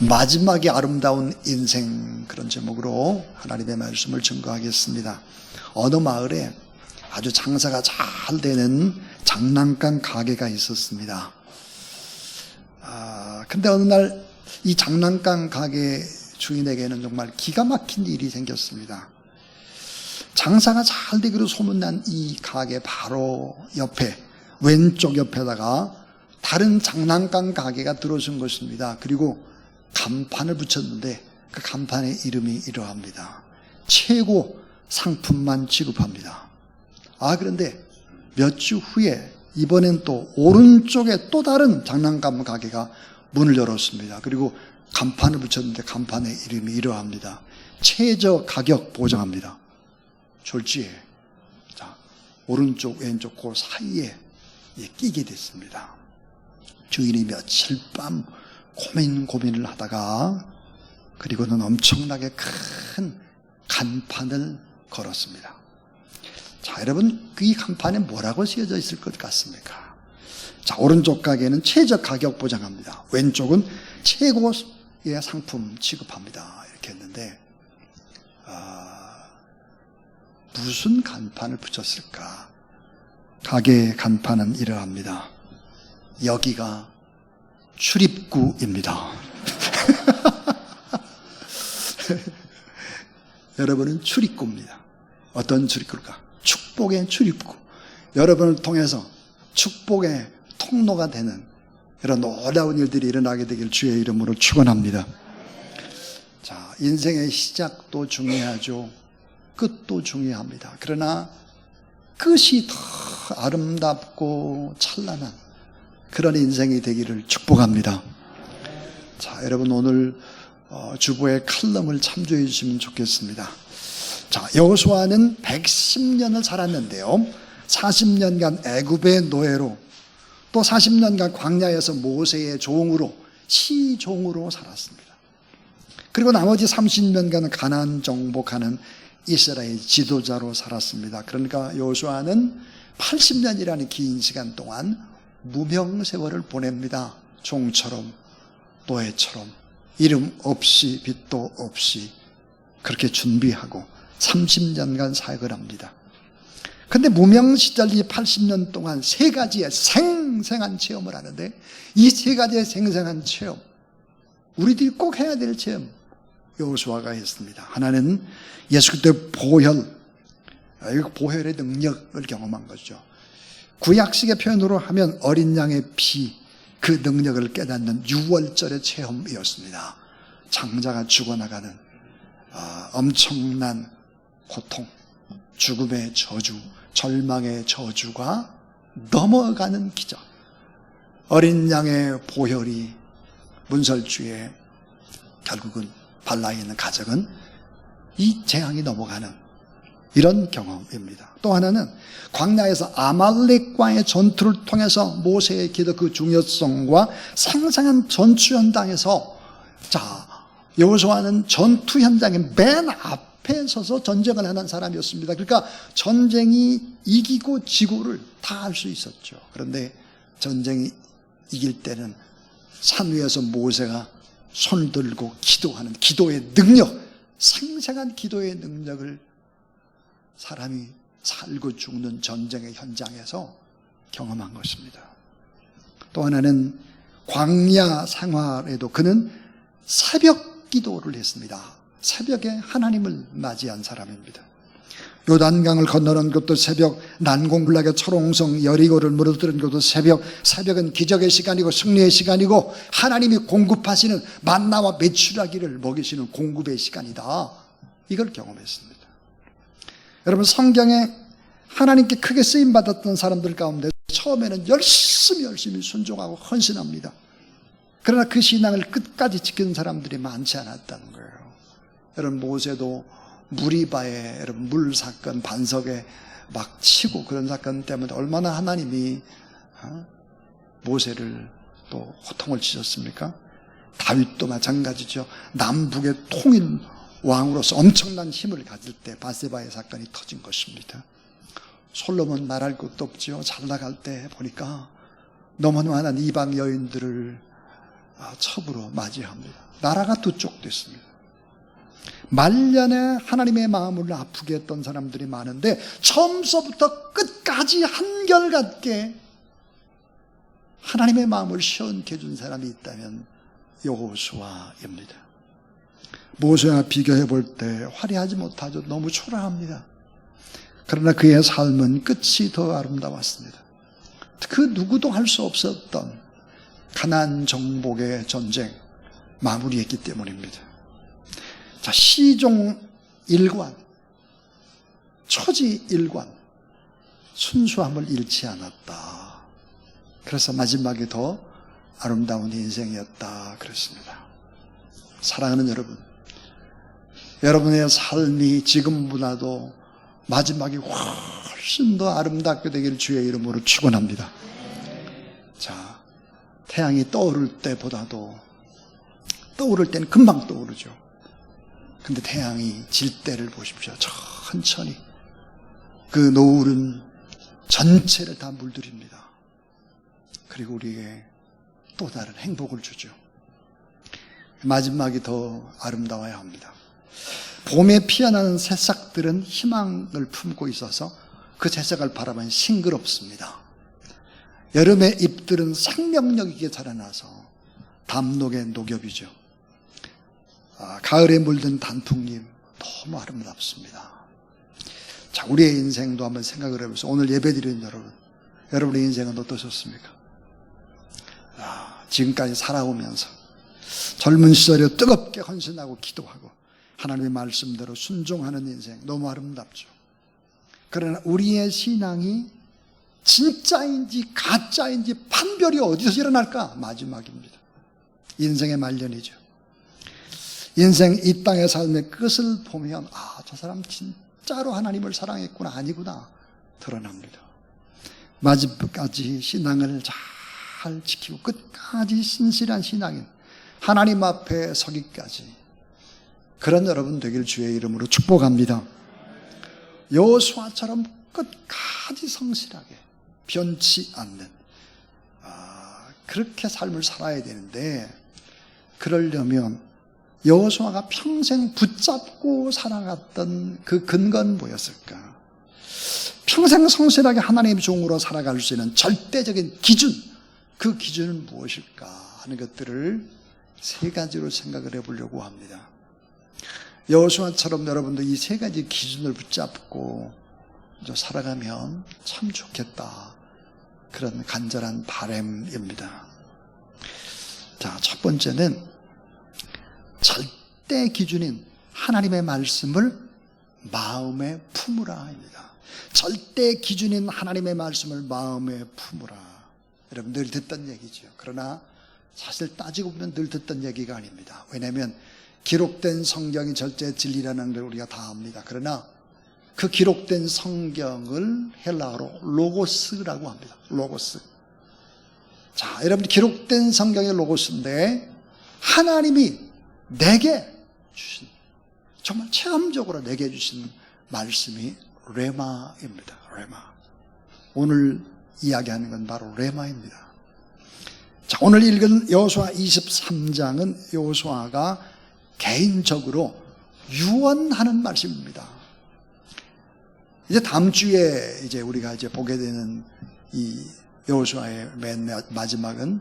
마지막에 아름다운 인생 그런 제목으로 하나님의 말씀을 증거하겠습니다. 어느 마을에 아주 장사가 잘 되는 장난감 가게가 있었습니다. 아, 근데 어느 날 이 장난감 가게 주인에게는 정말 기가 막힌 일이 생겼습니다. 장사가 잘 되기로 소문난 이 가게 바로 옆에 왼쪽 옆에다가 다른 장난감 가게가 들어선 것입니다. 그리고 간판을 붙였는데 그 간판의 이름이 이러합니다. 최고 상품만 취급합니다. 아 그런데 몇 주 후에 이번엔 또 오른쪽에 또 다른 장난감 가게가 문을 열었습니다. 그리고 간판을 붙였는데 간판의 이름이 이러합니다. 최저 가격 보장합니다. 졸지에 자 오른쪽 왼쪽 그 사이에 끼게 됐습니다. 주인이 며칠 밤 고민 고민을 하다가 그리고는 엄청나게 큰 간판을 걸었습니다. 자, 여러분 이 간판에 뭐라고 쓰여져 있을 것 같습니까? 자, 오른쪽 가게는 최저 가격 보장합니다. 왼쪽은 최고의 상품 취급합니다. 이렇게 했는데 아, 무슨 간판을 붙였을까? 가게 간판은 이러합니다. 여기가 출입구입니다. 여러분은 출입구입니다. 어떤 출입구일까? 축복의 출입구. 여러분을 통해서 축복의 통로가 되는 이런 놀라운 일들이 일어나게 되길 주의 이름으로 축원합니다. 자, 인생의 시작도 중요하죠. 끝도 중요합니다. 그러나 끝이 더 아름답고 찬란한 그런 인생이 되기를 축복합니다. 자, 여러분 오늘 어, 주보의 칼럼을 참조해 주시면 좋겠습니다. 자, 여호수아는 110년을 살았는데요. 40년간 애굽의 노예로 또 40년간 광야에서 모세의 종으로 시종으로 살았습니다. 그리고 나머지 30년간은 가나안 정복하는 이스라엘 지도자로 살았습니다. 그러니까 여호수아는 80년이라는 긴 시간 동안 무명 세월을 보냅니다. 종처럼 노예처럼 이름 없이 빛도 없이 그렇게 준비하고 30년간 사역을 합니다. 근데 무명 시절 이 80년 동안 세 가지의 생생한 체험을 하는데 이 세 가지의 생생한 체험 우리들이 꼭 해야 될 체험 여호수아가 했습니다. 하나는 예수 그리스도의 보혈 보혈의 능력을 경험한 거죠. 구약식의 표현으로 하면 어린 양의 피 그 능력을 깨닫는 6월절의 체험이었습니다. 장자가 죽어나가는 아, 엄청난 고통, 죽음의 저주, 절망의 저주가 넘어가는 기적. 어린 양의 보혈이 문설주에 결국은 발라에 있는 가정은 이 재앙이 넘어가는 이런 경험입니다. 또 하나는 광야에서 아말렉과의 전투를 통해서 모세의 기도 그 중요성과 상상한 전투 현장에서 자 여호수아는 전투 현장의 맨 앞에 서서 전쟁을 하는 사람이었습니다. 그러니까 전쟁이 이기고 지고를 다 할 수 있었죠. 그런데 전쟁이 이길 때는 산 위에서 모세가 손을 들고 기도하는 기도의 능력, 생생한 기도의 능력을 사람이 살고 죽는 전쟁의 현장에서 경험한 것입니다. 또 하나는 광야 생활에도 그는 새벽 기도를 했습니다. 새벽에 하나님을 맞이한 사람입니다. 요단강을 건너는 것도 새벽, 난공불락의 초롱성 여리고를 무너뜨린 것도 새벽, 새벽은 기적의 시간이고 승리의 시간이고 하나님이 공급하시는 만나와 매출하기를 먹이시는 공급의 시간이다. 이걸 경험했습니다. 여러분 성경에 하나님께 크게 쓰임 받았던 사람들 가운데 처음에는 열심히 열심히 순종하고 헌신합니다. 그러나 그 신앙을 끝까지 지키는 사람들이 많지 않았다는 거예요. 여러분 모세도 무리바에 여러분 물 사건 반석에 막 치고 그런 사건 때문에 얼마나 하나님이 어? 모세를 또 호통을 치셨습니까? 다윗도 마찬가지죠. 남북의 통일 왕으로서 엄청난 힘을 가질 때 바세바의 사건이 터진 것입니다. 솔로몬 말할 것도 없지요. 잘 나갈 때 보니까 너무나 많은 이방 여인들을 아, 첩으로 맞이합니다. 나라가 두 쪽 됐습니다. 말년에 하나님의 마음을 아프게 했던 사람들이 많은데 처음서부터 끝까지 한결같게 하나님의 마음을 시원케 해준 사람이 있다면 여호수아입니다. 모세와 비교해 볼 때 화려하지 못하죠. 너무 초라합니다. 그러나 그의 삶은 끝이 더 아름다웠습니다. 그 누구도 할 수 없었던 가난 정복의 전쟁 마무리했기 때문입니다. 자, 시종 일관, 초지 일관, 순수함을 잃지 않았다. 그래서 마지막에 더 아름다운 인생이었다. 그랬습니다. 사랑하는 여러분, 여러분의 삶이 지금보다도 마지막이 훨씬 더 아름답게 되기를 주의 이름으로 축원합니다. 자, 태양이 떠오를 때보다도 떠오를 때는 금방 떠오르죠. 근데 태양이 질 때를 보십시오. 천천히 그 노을은 전체를 다 물들입니다. 그리고 우리에게 또 다른 행복을 주죠. 마지막이 더 아름다워야 합니다. 봄에 피어나는 새싹들은 희망을 품고 있어서 그 새싹을 바라보면 싱그럽습니다. 여름의 잎들은 생명력 있게 자라나서 담록의 녹엽이죠. 아, 가을에 물든 단풍잎 너무 아름답습니다. 자, 우리의 인생도 한번 생각을 해보세요. 오늘 예배드리는 여러분, 여러분의 인생은 어떠셨습니까? 아, 지금까지 살아오면서 젊은 시절에 뜨겁게 헌신하고 기도하고 하나님의 말씀대로 순종하는 인생 너무 아름답죠. 그러나 우리의 신앙이 진짜인지 가짜인지 판별이 어디서 일어날까? 마지막입니다. 인생의 말년이죠. 인생 이 땅의 삶의 끝을 보면 아, 저 사람 진짜로 하나님을 사랑했구나 아니구나 드러납니다. 마지막까지 신앙을 잘 지키고 끝까지 신실한 신앙인 하나님 앞에 서기까지 그런 여러분 되길 주의 이름으로 축복합니다. 여호수아처럼 끝까지 성실하게 변치 않는 아, 그렇게 삶을 살아야 되는데 그러려면 여호수아가 평생 붙잡고 살아갔던 그 근거는 뭐였을까? 평생 성실하게 하나님의 종으로 살아갈 수 있는 절대적인 기준, 그 기준은 무엇일까 하는 것들을 세 가지로 생각을 해보려고 합니다. 여호수아처럼 여러분도 이 세 가지 기준을 붙잡고 살아가면 참 좋겠다. 그런 간절한 바램입니다. 자, 첫 번째는 절대 기준인 하나님의 말씀을 마음에 품으라입니다. 절대 기준인 하나님의 말씀을 마음에 품으라. 여러분 늘 듣던 얘기죠. 그러나 사실 따지고 보면 늘 듣던 얘기가 아닙니다. 왜냐하면 기록된 성경이 절대 진리라는 걸 우리가 다 압니다. 그러나 그 기록된 성경을 헬라어로 로고스라고 합니다. 로고스. 자, 여러분 기록된 성경의 로고스인데 하나님이 내게 주신 정말 체험적으로 내게 주신 말씀이 레마입니다. 레마. 오늘 이야기하는 건 바로 레마입니다. 자, 오늘 읽은 여호수아 23장은 여호수아가 개인적으로 유언하는 말씀입니다. 이제 다음 주에 이제 우리가 이제 보게 되는 이 여호수아의 맨 마지막은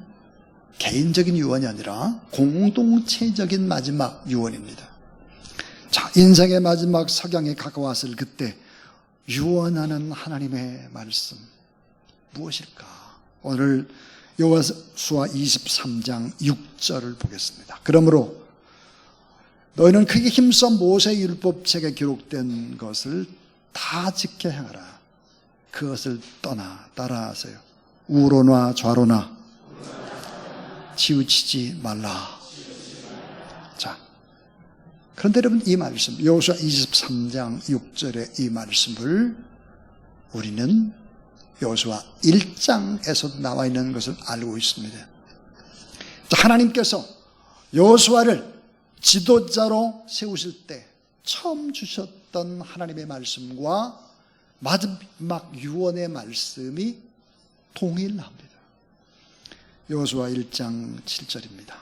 개인적인 유언이 아니라 공동체적인 마지막 유언입니다. 자, 인생의 마지막 석양에 가까웠을 그때 유언하는 하나님의 말씀 무엇일까? 오늘 여호수아 23장 6절을 보겠습니다. 그러므로 너희는 크게 힘써 모세 율법책에 기록된 것을 다 지켜 행하라. 그것을 떠나 따라하세요. 우로나 좌로나 치우치지 말라. 자, 그런데 여러분 이 말씀, 여호수아 23장 6절의 이 말씀을 우리는 여호수아 1장에서 나와 있는 것을 알고 있습니다. 자, 하나님께서 여호수아를 지도자로 세우실 때 처음 주셨던 하나님의 말씀과 마지막 유언의 말씀이 동일합니다. 여호수아 1장 7절입니다.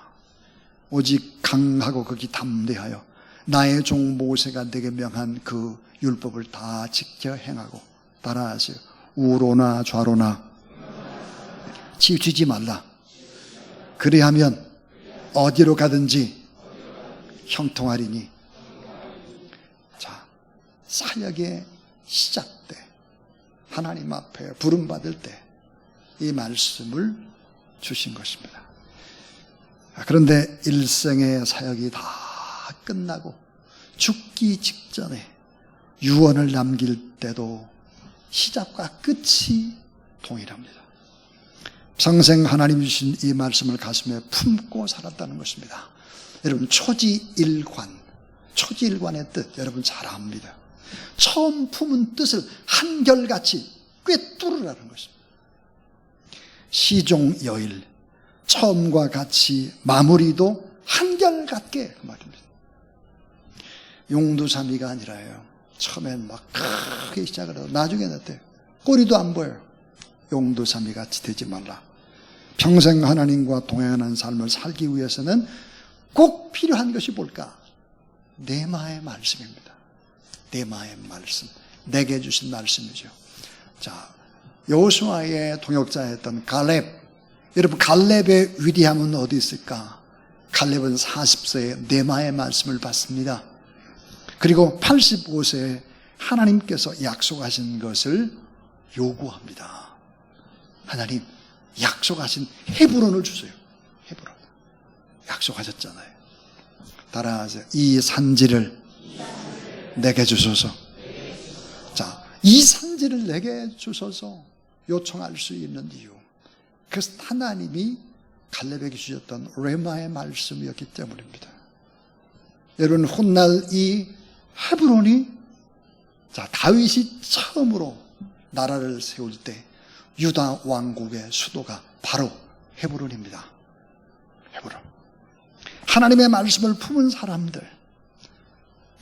오직 강하고 극이 담대하여 나의 종 모세가 내게 명한 그 율법을 다 지켜 행하고 따라하세요. 우로나 좌로나 치우치지 말라. 그리하면 어디로 가든지 형통하리니. 자, 사역의 시작 때, 하나님 앞에 부름받을 때, 이 말씀을 주신 것입니다. 아, 그런데 일생의 사역이 다 끝나고 죽기 직전에 유언을 남길 때도 시작과 끝이 동일합니다. 평생 하나님 주신 이 말씀을 가슴에 품고 살았다는 것입니다. 여러분 초지일관, 초지일관의 뜻 여러분 잘 압니다. 처음 품은 뜻을 한결같이 꿰뚫으라는 것입니다. 시종여일, 처음과 같이 마무리도 한결같게 그 말입니다. 용두삼이가 아니라요. 처음엔 막 크게 시작을 하고 나중에는 어때요? 꼬리도 안 보여요. 용두삼이 같이 되지 말라. 평생 하나님과 동행하는 삶을 살기 위해서는 꼭 필요한 것이 뭘까? 내마의 말씀입니다. 내마의 말씀. 내게 주신 말씀이죠. 자, 여호수아의 동역자였던 갈렙. 여러분 갈렙의 위대함은 어디 있을까? 갈렙은 40세에 내마의 말씀을 받습니다. 그리고 85세에 하나님께서 약속하신 것을 요구합니다. 하나님, 약속하신 헤브론을 주세요. 약속하셨잖아요. 따라하세요. 이 산지를 내게 주소서. 자, 이 산지를 내게 주소서 요청할 수 있는 이유. 그래서 하나님이 갈렙에게 주셨던 레마의 말씀이었기 때문입니다. 여러분, 훗날 이 헤브론이 자, 다윗이 처음으로 나라를 세울 때 유다 왕국의 수도가 바로 헤브론입니다. 헤브론. 하나님의 말씀을 품은 사람들,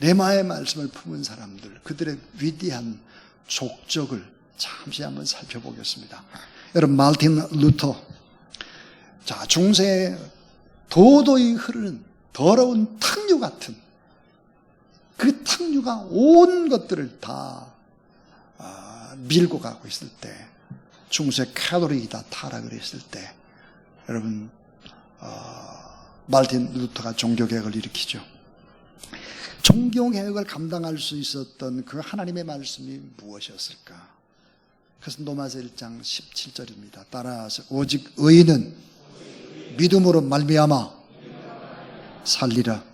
레마의 말씀을 품은 사람들, 그들의 위대한 족적을 잠시 한번 살펴보겠습니다. 여러분, 말틴 루터. 자, 중세에 도도히 흐르는 더러운 탕류 같은 그 탕류가 온 것들을 다 아, 밀고 가고 있을 때, 중세 카톨릭이 다 타락을 했을 때, 여러분, 어, 말틴 루터가 종교개혁을 일으키죠. 종교개혁을 감당할 수 있었던 그 하나님의 말씀이 무엇이었을까? 그래서 노마서 1장 17절입니다. 따라서 오직 의인은 믿음으로 말미암아 살리라.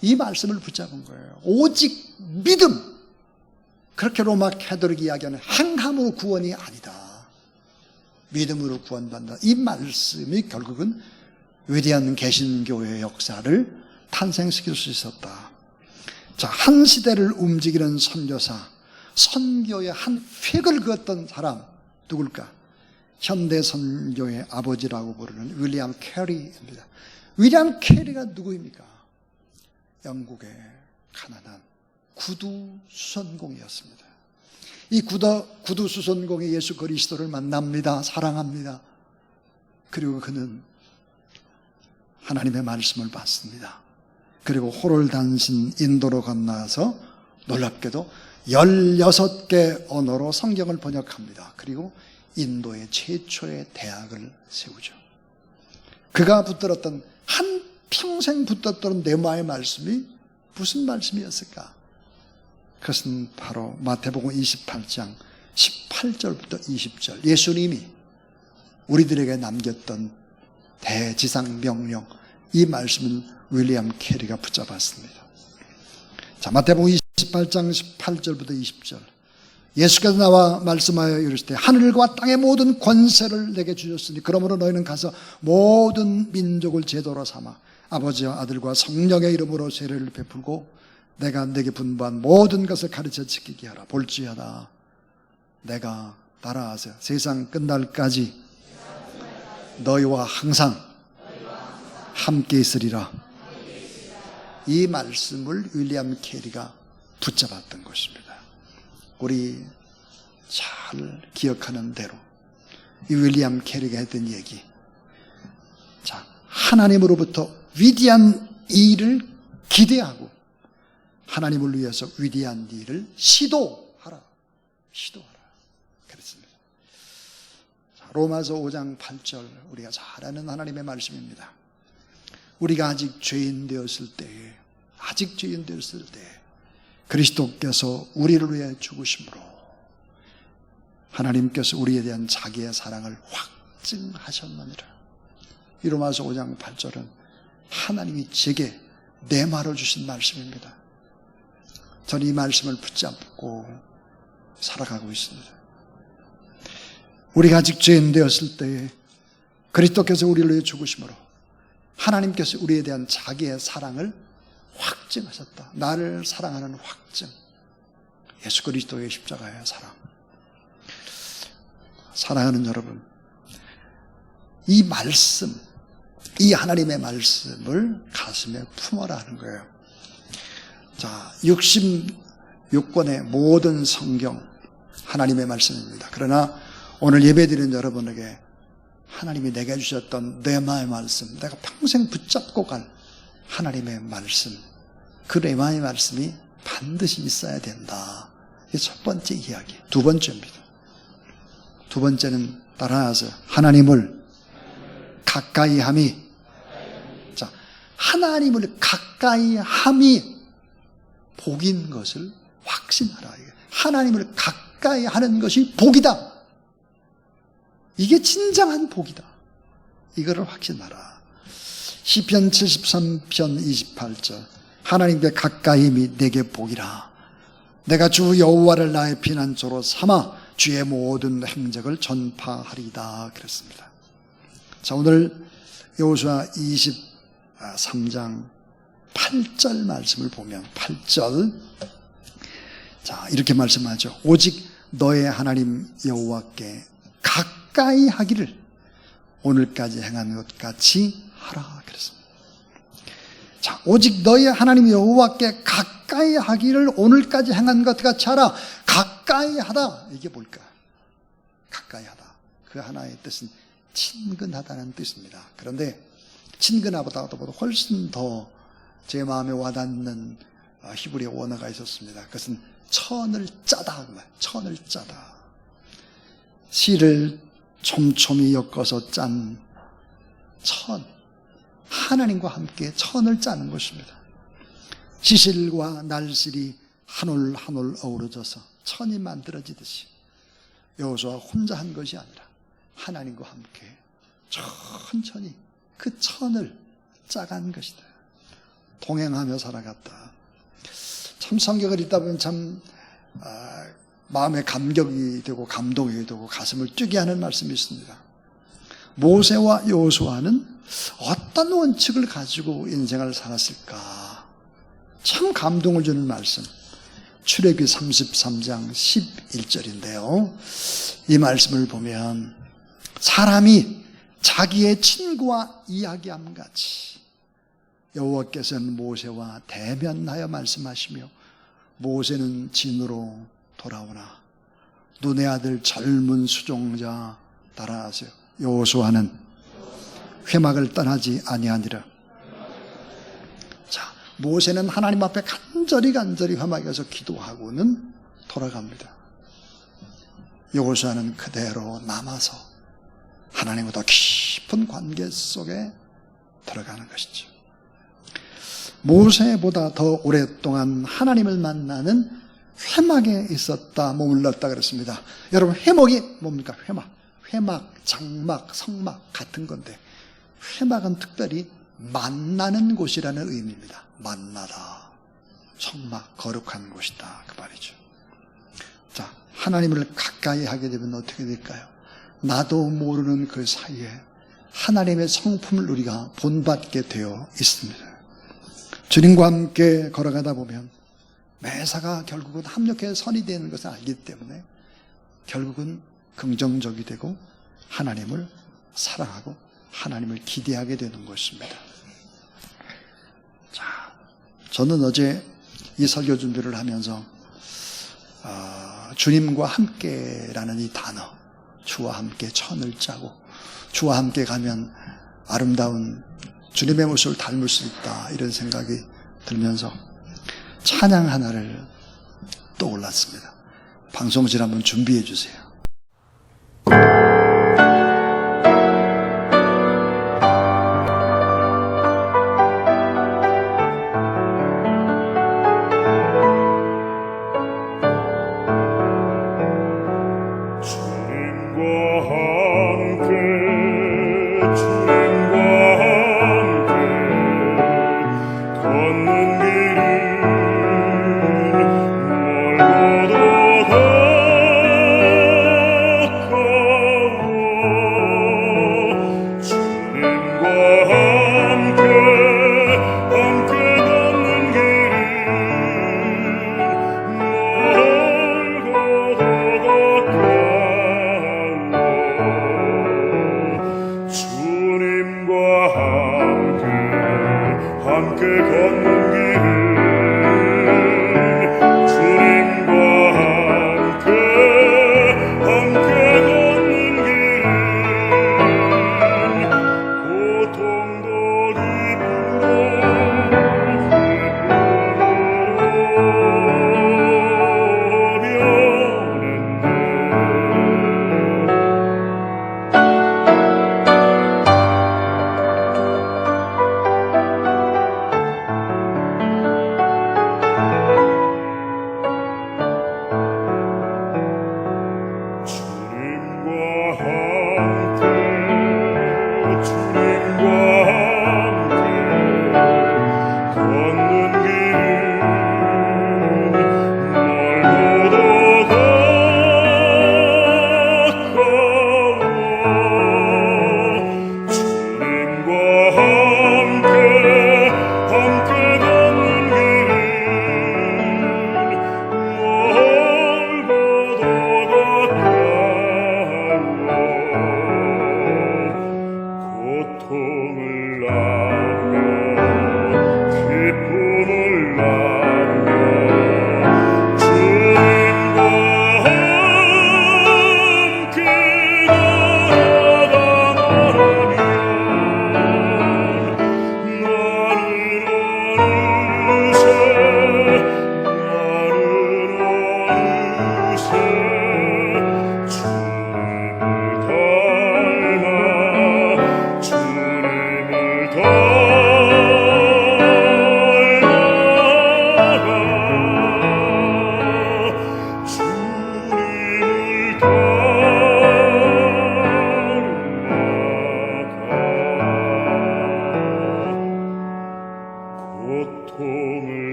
이 말씀을 붙잡은 거예요. 오직 믿음. 그렇게 로마 캐도릭 이야기하는 행함으로 구원이 아니다. 믿음으로 구원받는다. 이 말씀이 결국은 위대한 개신교의 역사를 탄생시킬 수 있었다. 자, 한 시대를 움직이는 선교사, 선교의 한 획을 그었던 사람 누굴까? 현대 선교의 아버지라고 부르는 윌리엄 캐리입니다. 윌리엄 캐리가 누구입니까? 영국의 가난한 구두 수선공이었습니다. 이 구두, 구두 수선공이 예수 그리스도를 만납니다. 사랑합니다. 그리고 그는 하나님의 말씀을 받습니다. 그리고 호롤 단신 인도로 건너서 놀랍게도 16개 언어로 성경을 번역합니다. 그리고 인도의 최초의 대학을 세우죠. 그가 붙들었던 한 평생 붙들었던 네마의 말씀이 무슨 말씀이었을까? 그것은 바로 마태복음 28장 18절부터 20절 예수님이 우리들에게 남겼던 대지상 명령 이 말씀은 윌리엄 캐리가 붙잡았습니다. 자, 마태복음 28장 18절부터 20절. 예수께서 나와 말씀하여 이르시되 하늘과 땅의 모든 권세를 내게 주셨으니 그러므로 너희는 가서 모든 민족을 제도로 삼아 아버지와 아들과 성령의 이름으로 세례를 베풀고 내가 내게 분부한 모든 것을 가르쳐 지키게 하라 볼지어다 내가 따라하세요 세상 끝날까지 너희와 항상 함께 있으리라 이 말씀을 윌리엄 캐리가 붙잡았던 것입니다. 우리 잘 기억하는 대로 이 윌리엄 캐리가 했던 얘기. 자, 하나님으로부터 위대한 일을 기대하고 하나님을 위해서 위대한 일을 시도하라. 시도하라. 그랬습니다. 자, 로마서 5장 8절 우리가 잘 아는 하나님의 말씀입니다. 우리가 아직 죄인 되었을 때에 아직 죄인 되었을 때 그리스도께서 우리를 위해 죽으심으로 하나님께서 우리에 대한 자기의 사랑을 확증하셨느니라. 이 로마서 5장 8절은 하나님이 제게 내 말을 주신 말씀입니다. 저는 이 말씀을 붙잡고 살아가고 있습니다. 우리가 아직 죄인 되었을 때에 그리스도께서 우리를 위해 죽으심으로 하나님께서 우리에 대한 자기의 사랑을 확증하셨다. 나를 사랑하는 확증. 예수 그리스도의 십자가의 사랑. 사랑하는 여러분, 이 말씀, 이 하나님의 말씀을 가슴에 품어라 하는 거예요. 자, 66권의 모든 성경 하나님의 말씀입니다. 그러나 오늘 예배 드리는 여러분에게 하나님이 내게 주셨던 레마의 말씀, 내가 평생 붙잡고 갈 하나님의 말씀, 그 레마의 말씀이 반드시 있어야 된다. 이게 첫 번째 이야기. 두 번째입니다. 두 번째는 따라서 하나님을 가까이 함이 자, 하나님을 가까이 함이 복인 것을 확신하라. 하나님을 가까이 하는 것이 복이다. 이게 진정한 복이다. 이거를 확신하라. 시편 73편 28절 하나님께 가까이미 내게 복이라. 내가 주 여호와를 나의 피난처로 삼아 주의 모든 행적을 전파하리다 그랬습니다. 자 오늘 여호수아 23장 8절 말씀을 보면 8절 자 이렇게 말씀하죠. 오직 너의 하나님 여호와께 가까이 하기를 오늘까지 행한 것 같이 하라 그랬습니다. 자, 오직 너희 하나님 여호와께 가까이 하기를 오늘까지 행한 것 같이 하라. 가까이 하다. 이게 뭘까? 가까이 하다. 그 하나의 뜻은 친근하다는 뜻입니다. 그런데 친근하다보다 훨씬 더 제 마음에 와닿는 어, 히브리어 원어가 있었습니다. 그것은 천을 짜다. 천을 짜다. 씨를 촘촘히 엮어서 짠 천. 하나님과 함께 천을 짜는 것입니다. 지실과 날실이 한 올 한 올 어우러져서 천이 만들어지듯이 여호수아 혼자 한 것이 아니라 하나님과 함께 천천히 그 천을 짜간 것이다. 동행하며 살아갔다. 참 성경을 읽다 보면 참 아, 마음에 감격이 되고 감동이 되고 가슴을 뛰게 하는 말씀이 있습니다. 모세와 여호수아는 어떤 원칙을 가지고 인생을 살았을까? 참 감동을 주는 말씀. 출애기 33장 11절인데요. 이 말씀을 보면 사람이 자기의 친구와 이야기함 같이 여호와께서는 모세와 대면하여 말씀하시며 모세는 진으로 돌아오나 눈의 아들 젊은 수종자 따라하세요. 여호수아는 회막을 떠나지 아니하니라. 자, 모세는 하나님 앞에 간절히 간절히 회막에서 기도하고는 돌아갑니다. 여호수아는 그대로 남아서 하나님과 더 깊은 관계 속에 들어가는 것이죠. 모세보다 더 오랫동안 하나님을 만나는 회막에 있었다, 머물렀다 그랬습니다. 여러분, 회막이 뭡니까? 회막. 회막, 장막, 성막 같은 건데, 회막은 특별히 만나는 곳이라는 의미입니다. 만나다. 성막, 거룩한 곳이다. 그 말이죠. 자, 하나님을 가까이 하게 되면 어떻게 될까요? 나도 모르는 그 사이에 하나님의 성품을 우리가 본받게 되어 있습니다. 주님과 함께 걸어가다 보면 매사가 결국은 합력해 선이 되는 것을 알기 때문에 결국은 긍정적이 되고 하나님을 사랑하고 하나님을 기대하게 되는 것입니다. 자, 저는 어제 이 설교 준비를 하면서 어, 주님과 함께라는 이 단어, 주와 함께 천을 짜고 주와 함께 가면 아름다운 주님의 모습을 닮을 수 있다 이런 생각이 들면서 찬양 하나를 떠올랐습니다. 방송실 한번 준비해 주세요.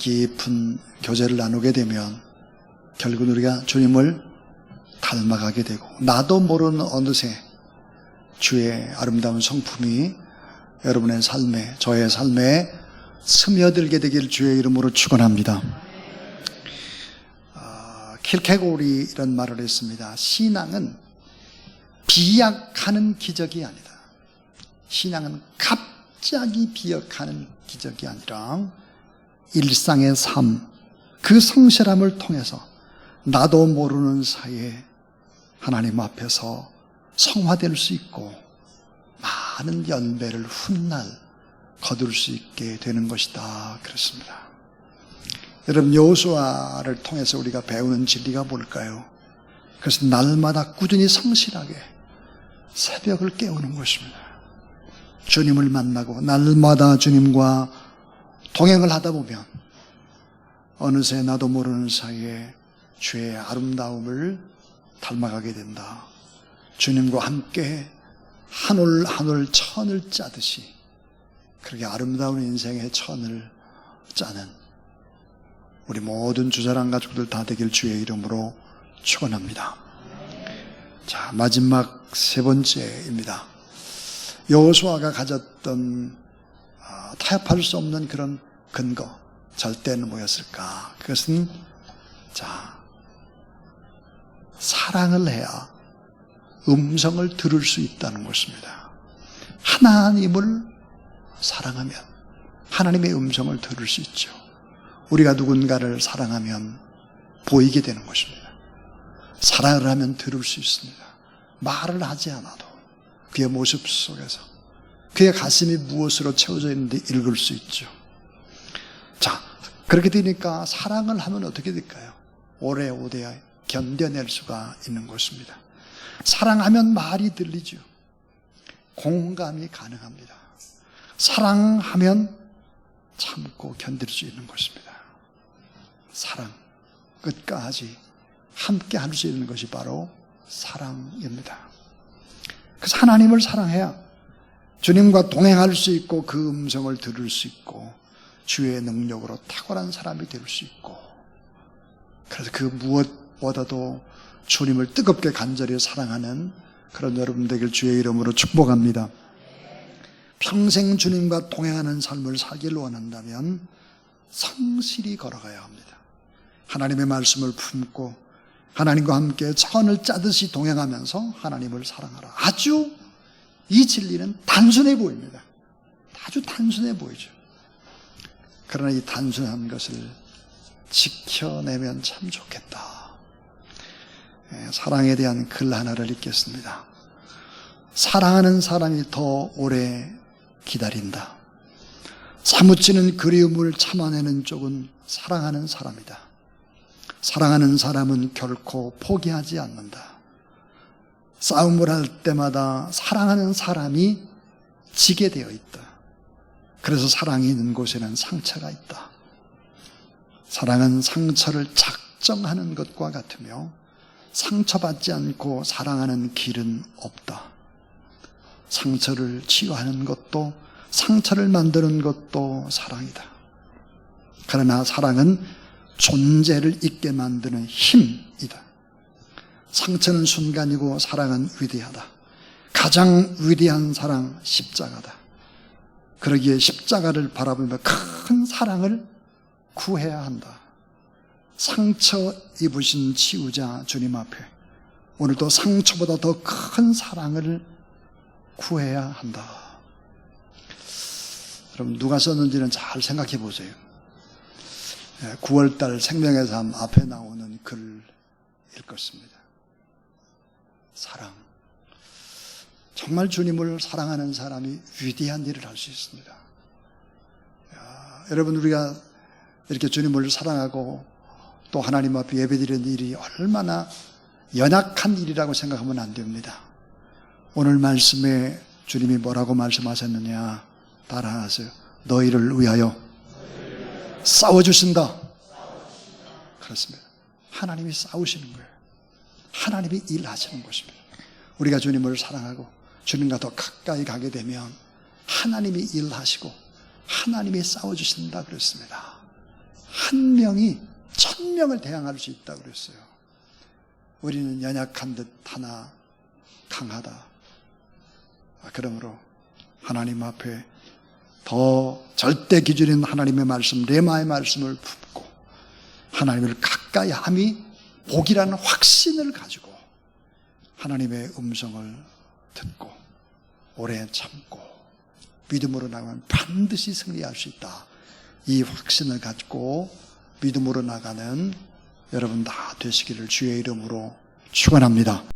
깊은 교제를 나누게 되면 결국 우리가 주님을 닮아가게 되고 나도 모르는 어느새 주의 아름다운 성품이 여러분의 삶에 저의 삶에 스며들게 되길 주의 이름으로 축원합니다. 아, 킬케골이 이런 말을 했습니다. 신앙은 비약하는 기적이 아니다. 신앙은 갑자기 비역하는 기적이 아니라 일상의 삶, 그 성실함을 통해서 나도 모르는 사이에 하나님 앞에서 성화될 수 있고 많은 연배를 훗날 거둘 수 있게 되는 것이다. 그렇습니다. 여러분 여호수아를 통해서 우리가 배우는 진리가 뭘까요? 그래서 날마다 꾸준히 성실하게 새벽을 깨우는 것입니다. 주님을 만나고 날마다 주님과 동행을 하다 보면 어느새 나도 모르는 사이에 주의 아름다움을 닮아가게 된다. 주님과 함께 한올 한올 천을 짜듯이 그렇게 아름다운 인생의 천을 짜는 우리 모든 주사랑 가족들 다 되길 주의 이름으로 축원합니다. 자 마지막 세 번째입니다. 여호수아가 가졌던 아, 타협할 수 없는 그런 근거 절대는 뭐였을까? 그것은 자 사랑을 해야 음성을 들을 수 있다는 것입니다. 하나님을 사랑하면 하나님의 음성을 들을 수 있죠. 우리가 누군가를 사랑하면 보이게 되는 것입니다. 사랑을 하면 들을 수 있습니다. 말을 하지 않아도 그의 모습 속에서 그의 가슴이 무엇으로 채워져 있는지 읽을 수 있죠. 자, 그렇게 되니까 사랑을 하면 어떻게 될까요? 오래 오래 견뎌낼 수가 있는 것입니다. 사랑하면 말이 들리죠. 공감이 가능합니다. 사랑하면 참고 견딜 수 있는 것입니다. 사랑, 끝까지 함께 할 수 있는 것이 바로 사랑입니다. 그래서 하나님을 사랑해야 주님과 동행할 수 있고 그 음성을 들을 수 있고 주의 능력으로 탁월한 사람이 될 수 있고 그래서 그 무엇보다도 주님을 뜨겁게 간절히 사랑하는 그런 여러분 되길 주의 이름으로 축복합니다. 평생 주님과 동행하는 삶을 살기를 원한다면 성실히 걸어가야 합니다. 하나님의 말씀을 품고 하나님과 함께 천을 짜듯이 동행하면서 하나님을 사랑하라. 아주 이 진리는 단순해 보입니다. 아주 단순해 보이죠. 그러나 이 단순한 것을 지켜내면 참 좋겠다. 예, 사랑에 대한 글 하나를 읽겠습니다. 사랑하는 사람이 더 오래 기다린다. 사무치는 그리움을 참아내는 쪽은 사랑하는 사람이다. 사랑하는 사람은 결코 포기하지 않는다. 싸움을 할 때마다 사랑하는 사람이 지게 되어 있다. 그래서 사랑이 있는 곳에는 상처가 있다. 사랑은 상처를 작정하는 것과 같으며 상처받지 않고 사랑하는 길은 없다. 상처를 치유하는 것도 상처를 만드는 것도 사랑이다. 그러나 사랑은 존재를 있게 만드는 힘이다. 상처는 순간이고 사랑은 위대하다. 가장 위대한 사랑 십자가다. 그러기에 십자가를 바라보며 큰 사랑을 구해야 한다. 상처 입으신 치유자 주님 앞에 오늘도 상처보다 더 큰 사랑을 구해야 한다. 여러분 누가 썼는지는 잘 생각해 보세요. 9월달 생명의 삶 앞에 나오는 글을 읽었습니다. 사랑. 정말 주님을 사랑하는 사람이 위대한 일을 할 수 있습니다. 야, 여러분 우리가 이렇게 주님을 사랑하고 또 하나님 앞에 예배드리는 일이 얼마나 연약한 일이라고 생각하면 안 됩니다. 오늘 말씀에 주님이 뭐라고 말씀하셨느냐 따라하세요. 너희를 위하여 싸워 주신다. 그렇습니다. 하나님이 싸우시는 거예요. 하나님이 일하시는 것입니다. 우리가 주님을 사랑하고 주님과 더 가까이 가게 되면 하나님이 일하시고 하나님이 싸워주신다 그랬습니다. 한 명이 천 명을 대항할 수 있다 그랬어요. 우리는 연약한 듯 하나 강하다. 아, 그러므로 하나님 앞에 더 절대 기준인 하나님의 말씀, 레마의 말씀을 품고 하나님을 가까이 함이 복이라는 확신을 가지고 하나님의 음성을 듣고 오래 참고 믿음으로 나가면 반드시 승리할 수 있다. 이 확신을 갖고 믿음으로 나가는 여러분 다 되시기를 주의 이름으로 축원합니다.